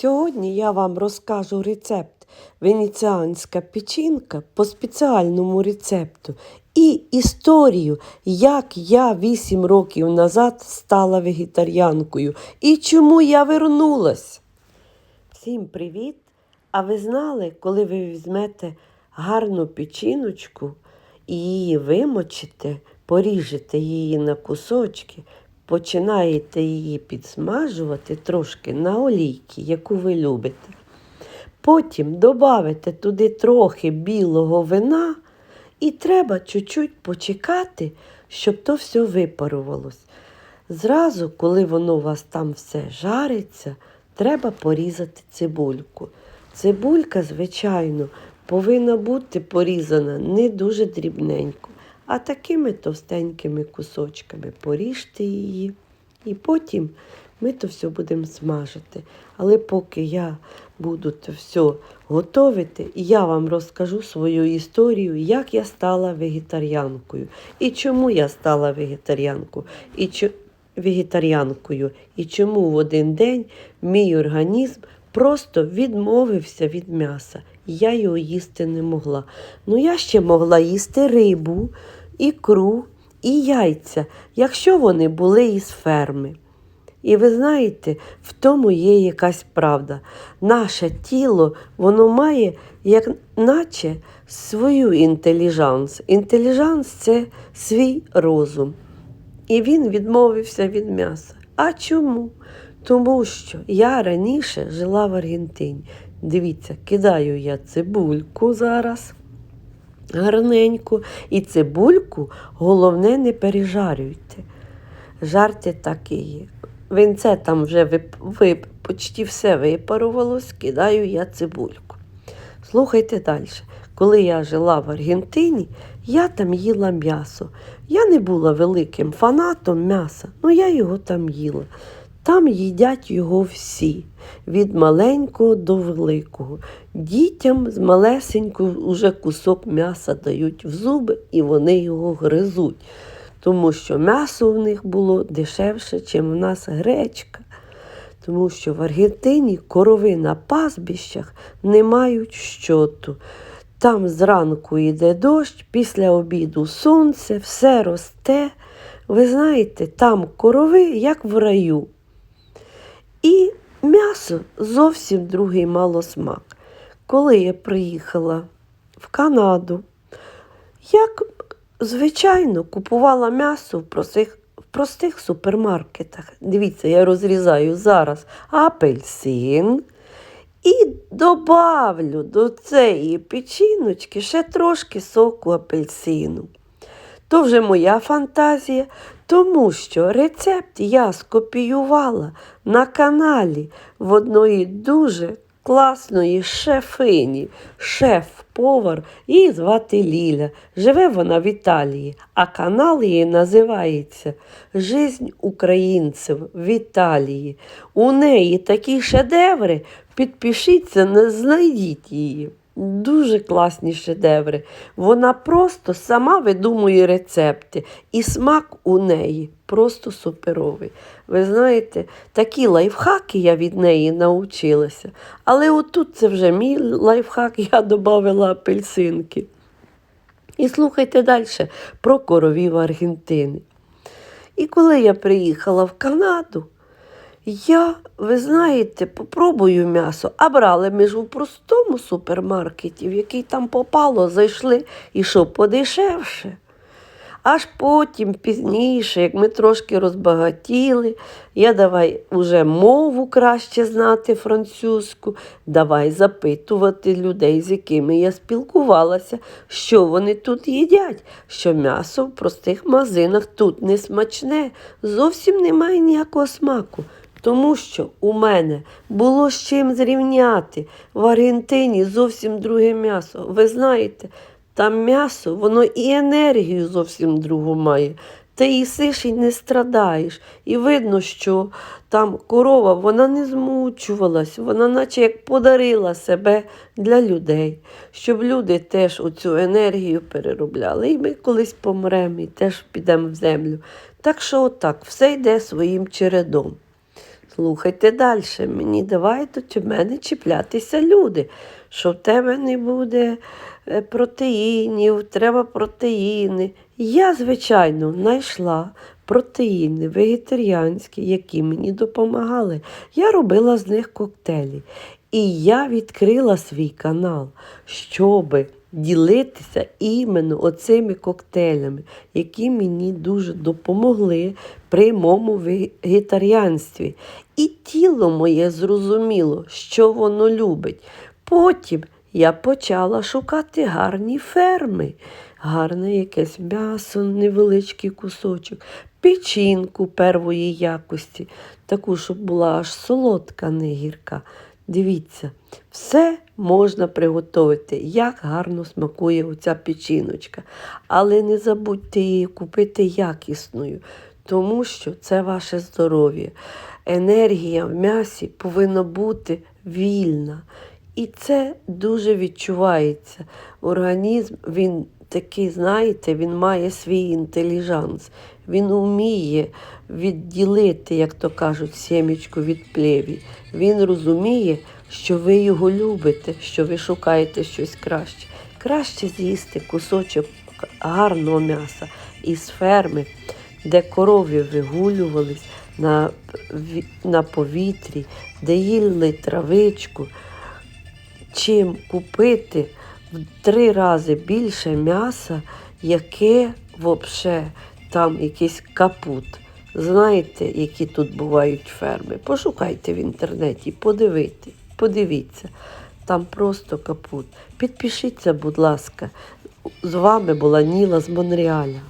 Сьогодні я вам розкажу рецепт венеціанська печінка по спеціальному рецепту і історію, як я 8 років назад стала вегетаріанкою і чому я вернулась. Всім привіт! А ви знали, коли ви візьмете гарну печіночку і її вимочите, поріжете її на кусочки, починаєте її підсмажувати трошки на олійки, яку ви любите. Потім додавите туди трохи білого вина і треба чуть-чуть почекати, щоб то все випарувалось. Зразу, коли воно у вас там все жариться, треба порізати цибульку. Цибулька, звичайно, повинна бути порізана не дуже дрібненько, а такими товстенькими кусочками. Поріжте її. І потім ми то все будемо смажити. Але поки я буду це все готувати, я вам розкажу свою історію, як я стала вегетаріанкою. І чому я стала вегетаріанкою. І чо- вегетаріанкою. І чому в один день мій організм просто відмовився від м'яса. Я його їсти не могла. Ну, я ще могла їсти рибу, ікру і яйця, якщо вони були із ферми. І ви знаєте, в тому є якась правда. Наше тіло, воно має, як наче, свою інтеліжанс. Інтеліжанс це свій розум. І він відмовився від м'яса. А чому? Тому що я раніше жила в Аргентині. Дивіться, кидаю я цибульку зараз гарненьку. І цибульку головне не пережарюйте. Жарте так її. Винце там вже вип, вип, почти все випарувалось, кидаю я цибульку. Слухайте далі. Коли я жила в Аргентині, я там їла м'ясо. Я не була великим фанатом м'яса, але я його там їла. Там їдять його всі, від маленького до великого. Дітям з малесенького уже кусок м'яса дають в зуби і вони його гризуть, тому що м'ясо в них було дешевше, ніж в нас гречка. Тому що в Аргентині корови на пастбищах не мають щоту. Там зранку йде дощ, після обіду сонце, все росте. Ви знаєте, там корови, як в раю. І м'ясо зовсім другий мало смак. Коли я приїхала в Канаду, як звичайно купувала м'ясо в простих, в простих супермаркетах. Дивіться, я розрізаю зараз апельсин. І добавлю до цієї печіночки ще трошки соку апельсину. То вже моя фантазія, тому що рецепт я скопіювала на каналі в одної дуже класної шефині, шеф-повар, її звати Ліля. Живе вона в Італії, а канал її називається Жизнь українців в Італії. У неї такі шедеври. Підпишіться, не знайдіть її. Дуже класні шедеври. Вона просто сама видумує рецепти, і смак у неї просто суперовий. Ви знаєте, такі лайфхаки я від неї навчилася. Але отут це вже мій лайфхак, я додала апельсинки. І слухайте далі про коровів Аргентини. І коли я приїхала в Канаду, я, ви знаєте, попробую м'ясо, а брали ми ж у простому супермаркеті, в який там попало, зайшли і що подешевше. Аж потім, пізніше, як ми трошки розбагатіли, я давай уже мову краще знати французьку, давай запитувати людей, з якими я спілкувалася, що вони тут їдять, що м'ясо в простих магазинах тут не смачне, зовсім немає ніякого смаку. Тому що у мене було з чим зрівняти. В Аргентині зовсім друге м'ясо. Ви знаєте, там м'ясо, воно і енергію зовсім другу має. Ти їсиш і не страдаєш. І видно, що там корова вона не змучувалась, вона наче як подарила себе для людей, щоб люди теж оцю енергію переробляли. І ми колись помремо і теж підемо в землю. Так що отак, все йде своїм чередом. Слухайте далі. Мені давайте до мене чіплятися люди, що в тебе не буде е, протеїнів, треба протеїни. Я, звичайно, знайшла протеїни вегетаріанські, які мені допомагали. Я робила з них коктейлі. І я відкрила свій канал, щоби ділитися іменно оцими коктейлями, які мені дуже допомогли при моєму вегетаріанстві. І тіло моє зрозуміло, що воно любить. Потім я почала шукати гарні ферми, гарне якесь м'ясо, невеличкий кусочок, печінку первої якості, таку, щоб була аж солодка, не гірка. Дивіться, все можна приготувати, як гарно смакує оця печіночка. Але не забудьте її купити якісною, тому що це ваше здоров'я. Енергія в м'ясі повинна бути вільна. І це дуже відчувається. Організм, він такий, знаєте, він має свій інтеліжанс. Він вміє відділити, як то кажуть, сімечку від плеві. Він розуміє, що ви його любите, що ви шукаєте щось краще. Краще з'їсти кусочок гарного м'яса із ферми, де корови вигулювались на, на повітрі, де їли травичку чим купити в три рази більше м'яса, яке взагалі там якийсь капут. Знаєте, які тут бувають ферми? Пошукайте в інтернеті, подивіться, подивіться. Там просто капут. Підпишіться, будь ласка. З вами була Ніла з Монреаля.